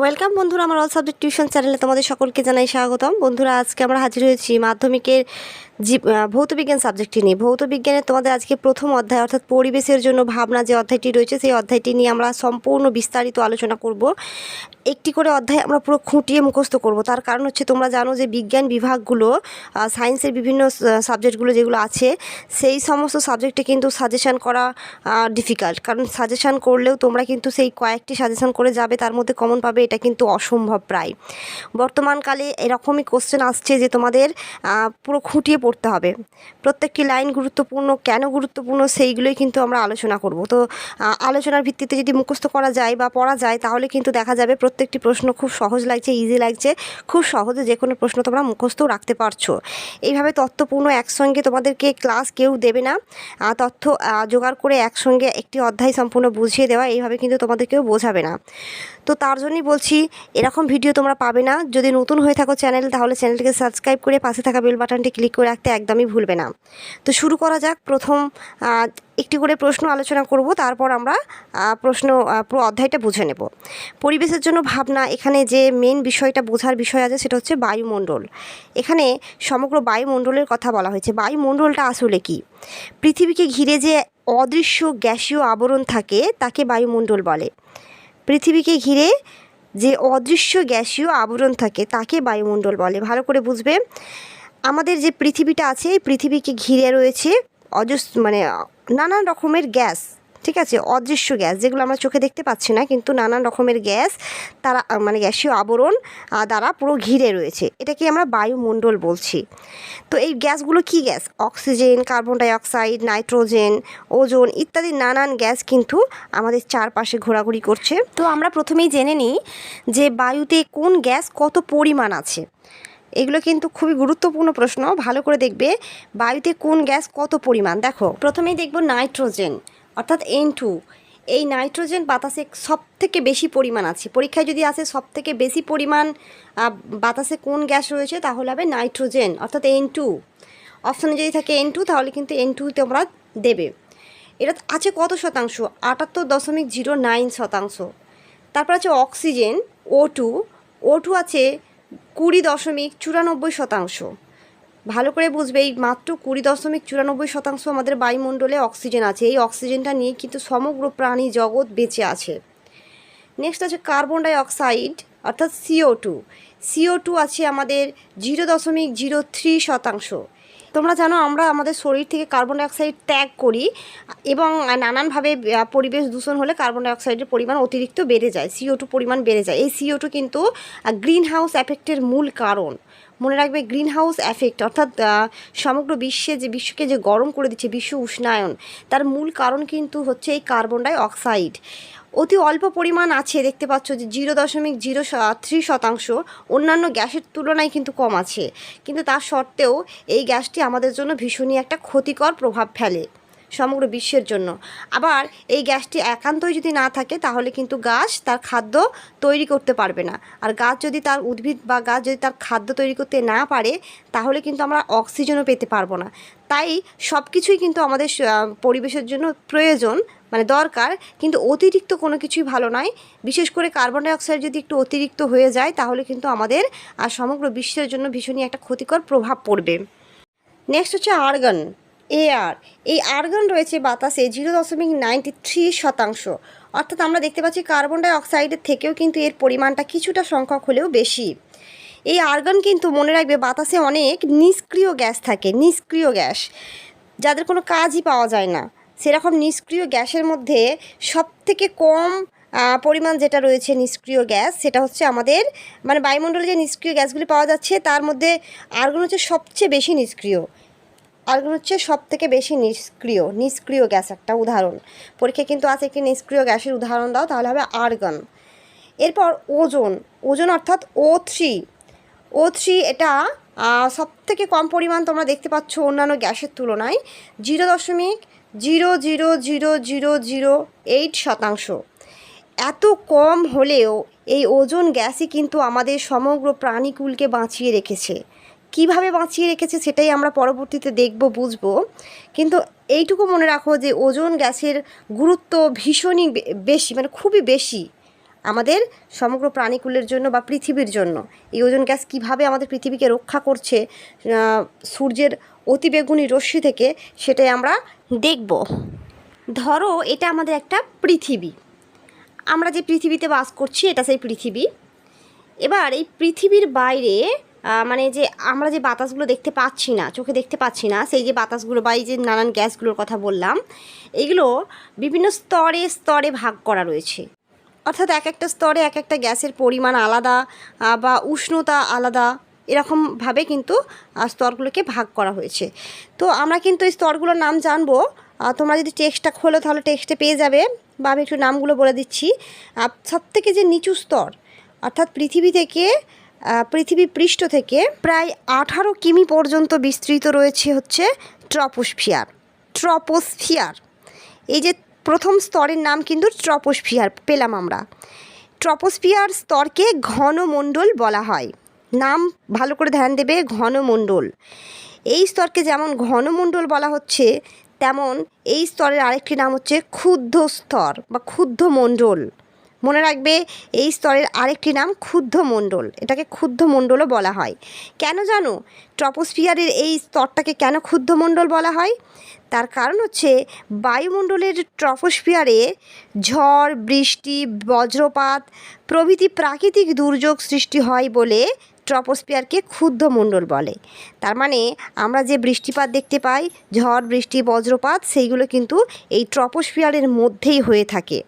Welcome বন্ধুরা, আমার all subject tuition চ্যানেলে তোমাদের সকলকে জানাই স্বাগতম। বন্ধুরা, আজকে আমরা হাজির হয়েছি মাধ্যমিকের ভৌতবিজ্ঞান সাবজেক্টটি নিয়ে। ভৌতবিজ্ঞানের তোমাদের আজকে প্রথম অধ্যায়, অর্থাৎ পরিবেশের জন্য ভাবনা যে অধ্যায়টি রয়েছে, সেই অধ্যায়টি নিয়ে আমরা সম্পূর্ণ বিস্তারিত আলোচনা করব। একটি করে অধ্যায় আমরা পুরো খুঁটিয়ে মুখস্থ করব। তার কারণ হচ্ছে তোমরা জানো যে বিজ্ঞান বিভাগগুলো সায়েন্সের বিভিন্ন সাবজেক্টগুলো যেগুলো আছে, সেই সমস্ত সাবজেক্টে কিন্তু সাজেশান করা ডিফিকাল্ট কারণ সাজেশান করলেও তোমরা কিন্তু সেই কয়েকটি সাজেশান করে যাবে, তার মধ্যে কমন পাবে, এটা কিন্তু অসম্ভব প্রায়। বর্তমানকালে এরকমই কোশ্চেন আসছে যে তোমাদের পুরো খুঁটিয়ে পড়তে হবে। প্রত্যেকটি লাইন গুরুত্বপূর্ণ, কেন গুরুত্বপূর্ণ সেইগুলোই কিন্তু আমরা আলোচনা করব। তো আলোচনার ভিত্তিতে যদি মুখস্থ করা যায় বা পড়া যায়, তাহলে কিন্তু দেখা যাবে প্রত্যেকটি প্রশ্ন খুব সহজ লাগছে ইজি লাগছে, খুব সহজে যে কোনো প্রশ্ন তোমরা মুখস্থও রাখতে পারছ। এইভাবে তথ্যপূর্ণ একসঙ্গে তোমাদেরকে ক্লাস কেউ দেবে না। তথ্য জোগাড় করে একসঙ্গে একটি অধ্যায় সম্পূর্ণ বুঝিয়ে দেওয়া, এইভাবে কিন্তু তোমাদের কেউ বোঝাবে না। তো তার জন্যই বলছি, এরকম ভিডিও তোমরা পাবে না। যদি নতুন হয়ে থাকো চ্যানেল, তাহলে চ্যানেলটিকে সাবস্ক্রাইব করে পাশে থাকা বেল বাটনটি ক্লিক করে রাখতে একদমই ভুলবে না। তো শুরু করা যাক। প্রথম একটি করে প্রশ্ন আলোচনা করব, তারপর আমরা প্রশ্ন পুরো অধ্যায়টা বুঝে নেব। পরিবেশের জন্য ভাবনা, এখানে যে মেন বিষয়টা বোঝার বিষয় আছে, সেটা হচ্ছে বায়ুমণ্ডল। এখানে সমগ্র বায়ুমণ্ডলের কথা বলা হয়েছে। বায়ুমণ্ডলটা আসলে কি? পৃথিবীকে ঘিরে যে অদৃশ্য গ্যাসীয় আবরণ থাকে, তাকে বায়ুমণ্ডল বলে। পৃথিবীকে ঘিরে যে অদৃশ্য গ্যাসীয় আবরণ থাকে, তাকে বায়ুমণ্ডল বলে। ভালো করে বুঝবে। আমাদের যে পৃথিবীটা আছে, এই পৃথিবীকে ঘিরে রয়েছে অজস মানে নানান রকমের গ্যাস, ঠিক আছে? অদৃশ্য গ্যাস, যেগুলো আমরা চোখে দেখতে পাচ্ছি না, কিন্তু নানান রকমের গ্যাস তারা মানে গ্যাসীয় আবরণ দ্বারা পুরো ঘিরে রয়েছে। এটাকে আমরা বায়ুমণ্ডল বলছি। তো এই গ্যাসগুলো কি gas? Oxygen, carbon dioxide, nitrogen, ozone ইত্যাদি নানান গ্যাস কিন্তু আমাদের চারপাশে ঘোরাঘুরি করছে। তো আমরা প্রথমেই জেনে নিই যে বায়ুতে কোন গ্যাস কত পরিমাণ আছে। এগুলো কিন্তু খুবই গুরুত্বপূর্ণ প্রশ্ন। ভালো করে দেখবে বায়ুতে কোন গ্যাস কত পরিমাণ। দেখো, প্রথমেই দেখব নাইট্রোজেন, অর্থাৎ এন টু এই নাইট্রোজেন বাতাসে সব থেকে বেশি পরিমাণ আছে। পরীক্ষায় যদি আসে সব থেকে বেশি পরিমাণ বাতাসে কোন গ্যাস রয়েছে, তাহলে হবে নাইট্রোজেন, অর্থাৎ এন টু অপশানে যদি থাকে এন টু তাহলে কিন্তু এন টু তোমরা দেবে। এটা আছে কত শতাংশ? আটাত্তর দশমিক জিরো নাইন শতাংশ। তারপর আছে oxygen O two O two আছে কুড়ি দশমিক চুরানব্বই শতাংশ। ভালো করে বুঝবে, এই মাত্র কুড়ি দশমিক চুরানব্বই শতাংশ আমাদের বায়ুমণ্ডলে অক্সিজেন আছে। এই অক্সিজেনটা নিয়ে কিন্তু সমগ্র প্রাণী জগৎ বেঁচে আছে। নেক্সট আছে কার্বন ডাই অক্সাইড অর্থাৎ সিও টু সিও টু আছে আমাদের জিরো দশমিক জিরো থ্রি শতাংশ। তোমরা জানো আমরা আমাদের শরীর থেকে কার্বন ডাইঅক্সাইড ত্যাগ করি এবং নানানভাবে পরিবেশ দূষণ হলে কার্বন ডাইঅক্সাইডের পরিমাণ অতিরিক্ত বেড়ে যায় সিও টু পরিমাণ বেড়ে যায়। এই সিও টু কিন্তু গ্রিন হাউস এফেক্টের মূল কারণ। মনে রাখবে গ্রিন হাউস এফেক্ট অর্থাৎ সমগ্র বিশ্বে যে, বিশ্বকে যে গরম করে দিচ্ছে, বিশ্ব উষ্ণায়ন, তার মূল কারণ কিন্তু হচ্ছে এই কার্বন ডাই অক্সাইড অতি অল্প পরিমাণ আছে, দেখতে পাচ্ছ যে জিরো দশমিক জিরো থ্রি শতাংশ। অন্যান্য গ্যাসের তুলনায় কিন্তু কম আছে। কিন্তু তার সত্ত্বেও এই গ্যাসটি আমাদের জন্য ভীষণই একটা ক্ষতিকর প্রভাব ফেলে। সমগ্র বিশ্বের জন্য। আবার এই গ্যাসটি একান্তই যদি না থাকে, তাহলে কিন্তু গাছ তার খাদ্য তৈরি করতে পারবে না। আর গাছ যদি তার উদ্ভিদ বা গাছ যদি তার খাদ্য তৈরি করতে না পারে, তাহলে কিন্তু আমরা অক্সিজেনও পেতে পারব না। তাই সব কিছুই কিন্তু আমাদের পরিবেশের জন্য প্রয়োজন মানে দরকার। কিন্তু অতিরিক্ত কোনো কিছুই ভালো নয়। বিশেষ করে কার্বন ডাইঅক্সাইড যদি একটু অতিরিক্ত হয়ে যায়, তাহলে কিন্তু আমাদের আর সমগ্র বিশ্বের জন্য ভীষণই একটা ক্ষতিকর প্রভাব পড়বে। নেক্সট হচ্ছে আর্গন এয়ার এই আর্গন রয়েছে বাতাসে জিরো দশমিক নাইনটি থ্রি শতাংশ। অর্থাৎ আমরা দেখতে পাচ্ছি কার্বন ডাই অক্সাইডের থেকেও কিন্তু এর পরিমাণটা কিছুটা সংখ্যক হলেও বেশি। এই আর্গন কিন্তু মনে রাখবে বাতাসে অনেক নিষ্ক্রিয় গ্যাস থাকে, নিষ্ক্রিয় গ্যাস। যাদের কোনো কাজই পাওয়া যায় না। সেরকম নিষ্ক্রিয় গ্যাসের মধ্যে সবথেকে কম পরিমাণ যেটা রয়েছে নিষ্ক্রিয় গ্যাস, সেটা হচ্ছে আমাদের মানে বায়ুমণ্ডলে যে নিষ্ক্রিয় গ্যাসগুলি পাওয়া যাচ্ছে, তার মধ্যে আর্গন হচ্ছে সবচেয়ে বেশি নিষ্ক্রিয়। আর্গন হচ্ছে সব থেকে বেশি নিষ্ক্রিয় নিষ্ক্রিয় গ্যাস একটা উদাহরণ। পরীক্ষায় কিন্তু আছে একটি নিষ্ক্রিয় গ্যাসের উদাহরণ দাও, তাহলে হবে আর্গন এরপর ওজন ওজন অর্থাৎ ও থ্রি ও থ্রি এটা সব থেকে কম পরিমাণ তোমরা দেখতে পাচ্ছ অন্যান্য গ্যাসের তুলনায়, জিরো দশমিক zero zero zero zero zero eight শতাংশ। এত কম হলেও এই ওজন গ্যাসই কিন্তু আমাদের সমগ্র প্রাণীকুলকে বাঁচিয়ে রেখেছে। কীভাবে বাঁচিয়ে রেখেছে সেটাই আমরা পরবর্তীতে দেখব, বুঝব। কিন্তু এইটুকু মনে রাখো যে ওজন গ্যাসের গুরুত্ব ভীষণই বেশি মানে খুবই বেশি আমাদের সমগ্র প্রাণীকুলের জন্য বা পৃথিবীর জন্য। এই ওজন গ্যাস কীভাবে আমাদের পৃথিবীকে রক্ষা করছে সূর্যের অতিবেগুনি রশ্মি থেকে সেটাই আমরা দেখব। ধরো এটা আমাদের একটা পৃথিবী। আমরা যে পৃথিবীতে বাস করছি এটা সেই পৃথিবী। এবার এই পৃথিবীর বাইরে মানে যে আমরা যে বাতাসগুলো দেখতে পাচ্ছি না, চোখে দেখতে পাচ্ছি না, সেই যে বাতাসগুলো বা এই যে নানান গ্যাসগুলোর কথা বললাম, এগুলো বিভিন্ন স্তরে স্তরে ভাগ করা রয়েছে। অর্থাৎ এক একটা স্তরে এক একটা গ্যাসের পরিমাণ আলাদা বা উষ্ণতা আলাদা এরকমভাবে কিন্তু স্তরগুলোকে ভাগ করা হয়েছে। তো আমরা কিন্তু এই স্তরগুলোর নাম জানব। তোমরা যদি টেক্সটটা খোলো, তাহলে টেক্সটে পেয়ে যাবে। বা আমি একটু নামগুলো বলে দিচ্ছি। সব থেকে যে নিচু স্তর, অর্থাৎ পৃথিবী থেকে পৃথিবী পৃষ্ঠ থেকে প্রায় আঠারো কিমি পর্যন্ত বিস্তৃত রয়েছে হচ্ছে ট্রপোস্ফিয়ার ট্রপোস্ফিয়ার। এই যে প্রথম স্তরের নাম কিন্তু ট্রপোস্ফিয়ার, পেলাম আমরা। ট্রপোস্ফিয়ার স্তরকে ঘনমণ্ডল বলা হয়। নাম ভালো করে ধ্যান দেবে, ঘনমণ্ডল। এই স্তরকে যেমন ঘনমণ্ডল বলা হচ্ছে, তেমন এই স্তরের আরেকটি নাম হচ্ছে ক্ষুদ্ধ স্তর বা ক্ষুদ্ধ মণ্ডল। মনে রাখবে, এই স্তরের আরেকটি নাম ক্ষুদ্ধ মণ্ডল। এটাকে ক্ষুদ্ধ মণ্ডলও বলা হয়। কেন জানো? ট্রপোস্ফিয়ারের এই স্তরটাকে কেন ক্ষুদ্ধ মণ্ডল বলা হয়? তার কারণ হচ্ছে, বায়ুমণ্ডলের ট্রপোস্ফিয়ারে ঝড়, বৃষ্টি, বজ্রপাত প্রভৃতি প্রাকৃতিক দুর্যোগ সৃষ্টি হয় বলে ট্রপোস্ফিয়ারকে ক্ষুদ্ধ মণ্ডল বলে। তার মানে আমরা যে বৃষ্টিপাত দেখতে পাই, ঝড়, বৃষ্টি, বজ্রপাত, সেইগুলো কিন্তু এই ট্রপোস্ফিয়ারের মধ্যেই হয়ে থাকে।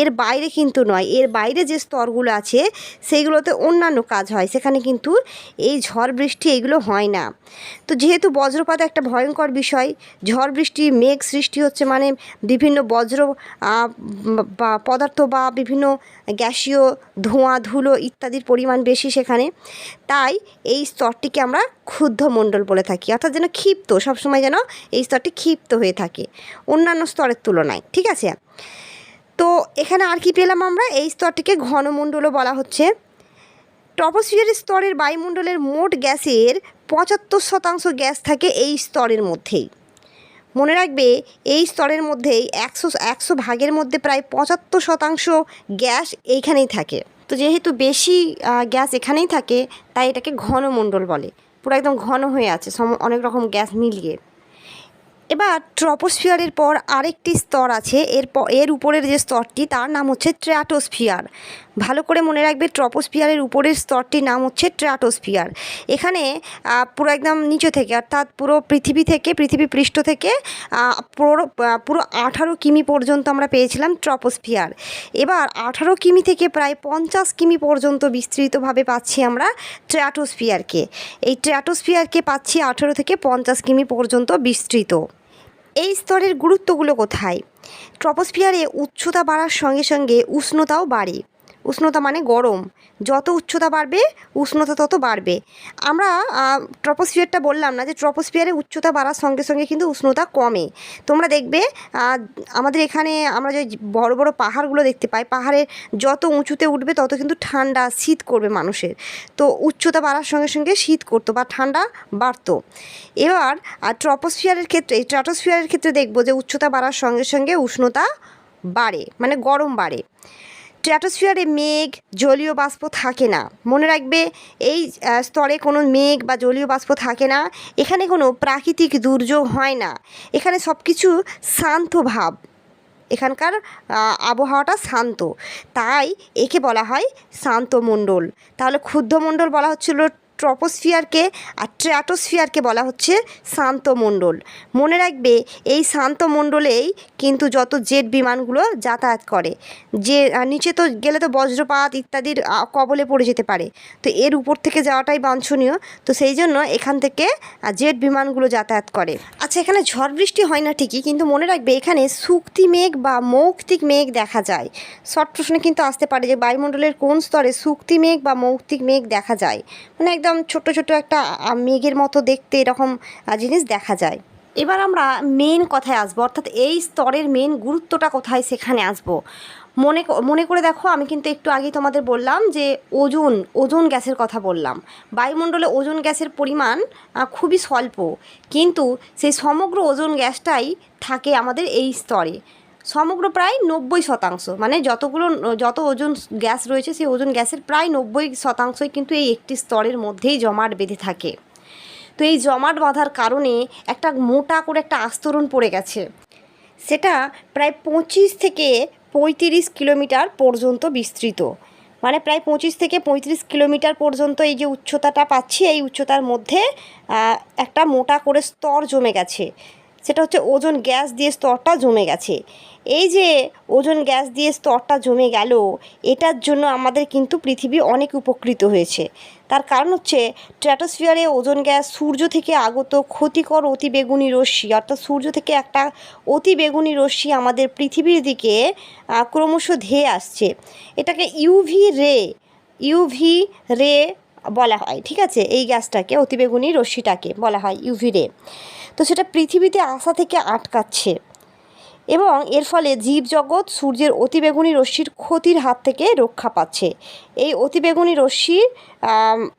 এর বাইরে কিন্তু নয়, এর বাইরে যে স্তরগুলো আছে, সেইগুলোতে অন্যান্য কাজ হয়। সেখানে কিন্তু এই ঝড়, বৃষ্টি এগুলো হয় না। তো যেহেতু বজ্রপাত একটা ভয়ঙ্কর বিষয়, ঝড়, বৃষ্টি, মেঘ সৃষ্টি হচ্ছে মানে বিভিন্ন বজ্র পদার্থ বা বিভিন্ন গ্যাসীয় ধোঁয়া, ধুলো ইত্যাদির পরিমাণ বেশি সেখানে। তাই এই স্তরটিকে আমরা ক্ষুদ্ধ মণ্ডল বলে থাকি। অর্থাৎ যেন ক্ষিপ্ত, সবসময় যেন এই স্তরটি ক্ষিপ্ত হয়ে থাকে অন্যান্য স্তরের তুলনায়, ঠিক আছে? তো এখানে আর কি পেলাম আমরা? এই স্তরটিকে ঘনমণ্ডলও বলা হচ্ছে। ট্রপোস্ফিয়ারের স্তরের বায়ুমণ্ডলের মোট গ্যাসের পঁচাত্তর শতাংশ গ্যাস থাকে এই স্তরের মধ্যেই। মনে রাখবে, এই স্তরের মধ্যেই একশো একশো ভাগের মধ্যে প্রায় পঁচাত্তর শতাংশ গ্যাস এইখানেই থাকে। তো যেহেতু বেশি গ্যাস এখানেই থাকে, তাই এটাকে ঘনমণ্ডল বলে। পুরো একদম ঘন হয়ে আছে, সম, অনেক রকম গ্যাস মিলিয়ে। এবার ট্রপোস্ফিয়ারের পর আরেকটি স্তর আছে, এর এর উপরের যে স্তরটি, তার নাম হচ্ছে ট্র্যাটোস্ফিয়ার। ভালো করে মনে রাখবে ট্রপোস্ফিয়ারের উপরের স্তরটির নাম হচ্ছে ট্র্যাটোস্ফিয়ার। এখানে পুরো একদম নিচে থেকে, অর্থাৎ পুরো পৃথিবী থেকে, পৃথিবী পৃষ্ঠ থেকে পুরো পুরো আঠারো কিমি পর্যন্ত আমরা পেয়েছিলাম ট্রপোস্ফিয়ার। এবার আঠারো কিমি থেকে প্রায় পঞ্চাশ কিমি পর্যন্ত বিস্তৃতভাবে পাচ্ছি আমরা ট্র্যাটোস্ফিয়ারকে। এই ট্র্যাটোস্ফিয়ারকে পাচ্ছি আঠারো থেকে পঞ্চাশ কিমি পর্যন্ত বিস্তৃত। এই স্তরের গুরুত্বগুলো কোথায়? ট্রপোস্ফিয়ারে উচ্চতা বাড়ার সঙ্গে সঙ্গে উষ্ণতাও বাড়ে। উষ্ণতা মানে গরম। যত উচ্চতা বাড়বে, উষ্ণতা তত বাড়বে। আমরা ট্রপোস্ফিয়ারটা বললাম না যে ট্রপোস্ফিয়ারে উচ্চতা বাড়ার সঙ্গে সঙ্গে কিন্তু উষ্ণতা কমে। তোমরা দেখবে আমাদের এখানে আমরা যে বড় বড় পাহাড়গুলো দেখতে পাই পাহাড়ে যত উঁচুতে উঠবে তত কিন্তু ঠান্ডা শীত করবে মানুষের। তো উচ্চতা বাড়ার সঙ্গে সঙ্গে শীত করতো বা ঠান্ডা বাড়তো। এবার ট্রপোস্ফিয়ারের ক্ষেত্রে ট্রাটোস্ফিয়ারের ক্ষেত্রে দেখব যে উচ্চতা বাড়ার সঙ্গে সঙ্গে উষ্ণতা বাড়ে মানে গরম বাড়ে। স্ট্র্যাটোস্ফিয়ারে মেঘ, জলীয় বাষ্প থাকে না। মনে রাখবে, এই স্তরে কোনো মেঘ বা জলীয় বাষ্প থাকে না। এখানে কোনো প্রাকৃতিক দুর্যোগ হয় না। এখানে সব কিছু শান্ত ভাব। এখানকার আবহাওয়াটা শান্ত। তাই একে বলা হয় শান্ত মণ্ডল তাহলে ক্ষুদ্র মণ্ডল বলা হচ্ছিল ট্রপোস্ফিয়ারকে আর ট্র্যাটোস্ফিয়ারকে বলা হচ্ছে শান্ত মণ্ডল মনে রাখবে, এই শান্ত মণ্ডলেই কিন্তু যত জেট বিমানগুলো যাতায়াত করে, যে নিচে তো গেলে তো বজ্রপাত ইত্যাদির কবলে পড়ে যেতে পারে। তো এর উপর থেকে যাওয়াটাই বাঞ্ছনীয়। তো সেই জন্য এখান থেকে জেট বিমানগুলো যাতায়াত করে। আচ্ছা এখানে ঝড় বৃষ্টি হয় না ঠিকই, কিন্তু মনে রাখবে এখানে শুক্তি মেঘ বা মৌক্তিক মেঘ দেখা যায়। শর্ট প্রশ্নে কিন্তু আসতে পারে যে বায়ুমণ্ডলের কোন স্তরে শুক্তি মেঘ বা মৌক্তিক মেঘ দেখা যায়। মানে একদম ছোট ছোট একটা মেঘের মতো দেখতে এরকম জিনিস দেখা যায়। এবার আমরা মেন কথায় আসব, অর্থাৎ এই স্তরের মেন গুরুত্বটা কোথায় সেখানে আসব। মনে মনে করে দেখো, আমি কিন্তু একটু আগেই তোমাদের বললাম যে ওজন ওজন গ্যাসের কথা বললাম। বায়ুমণ্ডলে ওজন গ্যাসের পরিমাণ খুবই স্বল্প। কিন্তু সেই সমগ্র ওজন গ্যাসটাই থাকে আমাদের এই স্তরে। সমগ্র প্রায় নব্বই শতাংশ। মানে যতগুলো, যত ওজন গ্যাস রয়েছে, সেই ওজন গ্যাসের প্রায় নব্বই শতাংশই কিন্তু এই একটি স্তরের মধ্যেই জমাট বেঁধে থাকে। তো এই জমাট বাঁধার কারণে একটা মোটা করে একটা আস্তরণ পড়ে গেছে। সেটা প্রায় পঁচিশ থেকে পঁয়ত্রিশ কিলোমিটার পর্যন্ত বিস্তৃত। মানে প্রায় পঁচিশ থেকে পঁয়ত্রিশ কিলোমিটার পর্যন্ত এই যে উচ্চতাটা পাচ্ছি, এই উচ্চতার মধ্যে একটা মোটা করে স্তর জমে গেছে। সেটা হচ্ছে ওজন গ্যাস দিয়ে স্তরটা জমে গেছে। এই যে ওজন গ্যাস দিয়ে স্তরটা জমে গেল, এটার জন্য আমাদের কিন্তু পৃথিবী অনেক উপকৃত হয়েছে। তার কারণ হচ্ছে স্ট্র্যাটোস্ফিয়ারে ওজন গ্যাস সূর্য থেকে আগত ক্ষতিকর অতিবেগুনি রশ্মি, অর্থাৎ সূর্য থেকে একটা অতিবেগুনি রশ্মি আমাদের পৃথিবীর দিকে ক্রমশ ধেয়ে আসছে। এটাকে ইউভি রে ইউভি রে বলা হয়, ঠিক আছে? এই গ্যাসটাকে, অতিবেগুনি রশ্মিটাকে বলা হয় ইউভি রে। তো সেটা পৃথিবীতে আসা থেকে আটকাচ্ছে। এবং এর ফলে জীবজগৎ সূর্যের অতিবেগুনি রশ্মির ক্ষতির হাত থেকে রক্ষা পাচ্ছে। এই অতিবেগুনি রশ্মি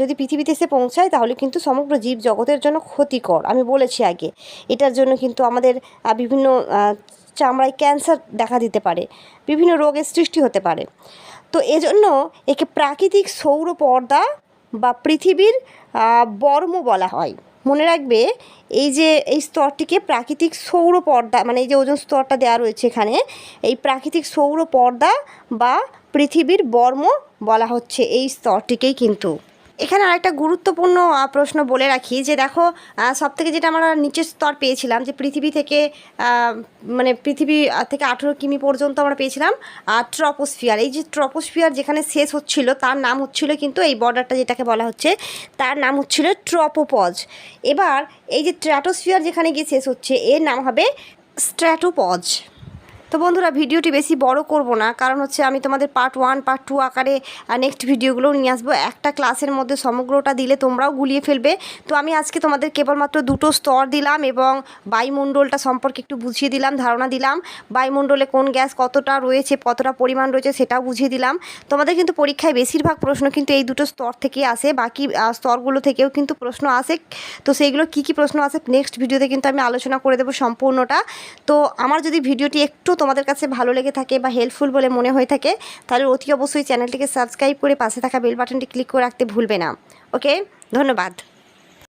যদি পৃথিবীতে এসে পৌঁছায়, তাহলে কিন্তু সমগ্র জীবজগতের জন্য ক্ষতিকর। আমি বলেছি আগে, এটার জন্য কিন্তু আমাদের বিভিন্ন চামড়ায় ক্যান্সার দেখা দিতে পারে, বিভিন্ন রোগের সৃষ্টি হতে পারে। তো এজন্য একে প্রাকৃতিক সৌর পর্দা বা পৃথিবীর বর্ম বলা হয়। মনে রাখবে, এই যে, এই স্তরটিকে প্রাকৃতিক সৌর পর্দা মানে এই যে ওজন স্তরটা দেওয়া রয়েছে এখানে, এই প্রাকৃতিক সৌর পর্দা বা পৃথিবীর বর্ম বলা হচ্ছে এই স্তরটিকেই কিন্তু। এখানে আরেকটা গুরুত্বপূর্ণ প্রশ্ন বলে রাখি যে দেখো সব থেকে যেটা আমরা নিচের স্তর পেয়েছিলাম যে পৃথিবী থেকে মানে পৃথিবী থেকে আঠেরো কিমি পর্যন্ত আমরা পেয়েছিলাম ট্রপোস্ফিয়ার এই যে ট্রপোস্ফিয়ার যেখানে শেষ হচ্ছিল, তার নাম হচ্ছিল কিন্তু এই বর্ডারটা যেটাকে বলা হচ্ছে, তার নাম হচ্ছিল ট্রপোপজ এবার এই যে স্ট্র্যাটোস্ফিয়ার যেখানে গিয়ে শেষ হচ্ছে, এর নাম হবে স্ট্র্যাটোপজ তো বন্ধুরা, ভিডিওটি বেশি বড় করব না, কারণ হচ্ছে আমি তোমাদের পার্ট ওয়ান পার্ট টু আকারে নেক্সট ভিডিওগুলো নিয়ে আসব। একটা ক্লাসের মধ্যে সমগ্রটা দিলে তোমরাও গুলিয়ে ফেলবে। তো আমি আজকে তোমাদের কেবলমাত্র দুটো স্তর দিলাম এবং বায়ুমণ্ডলটা সম্পর্কে একটু বুঝিয়ে দিলাম, ধারণা দিলাম। বায়ুমণ্ডলে কোন গ্যাস কতটা রয়েছে, কতটা পরিমাণ রয়েছে সেটাও বুঝিয়ে দিলাম। তোমাদের কিন্তু পরীক্ষায় বেশিরভাগ প্রশ্ন কিন্তু এই দুটো স্তর থেকেই আসে, বাকি স্তরগুলো থেকেও কিন্তু প্রশ্ন আসে। তো সেইগুলো কী কী প্রশ্ন আসে নেক্সট ভিডিওতে কিন্তু আমি আলোচনা করে দেবো সম্পূর্ণটা। তো আমার যদি ভিডিওটি একটু তোমাদের কাছে ভালো লেগে থাকে বা হেল্পফুল বলে মনে হয়ে থাকে, তাহলে অতি অবশ্যই চ্যানেলটিকে সাবস্ক্রাইব করে পাশে থাকা বেল বাটনটি ক্লিক করে রাখতে ভুলবে না। ওকে ধন্যবাদ।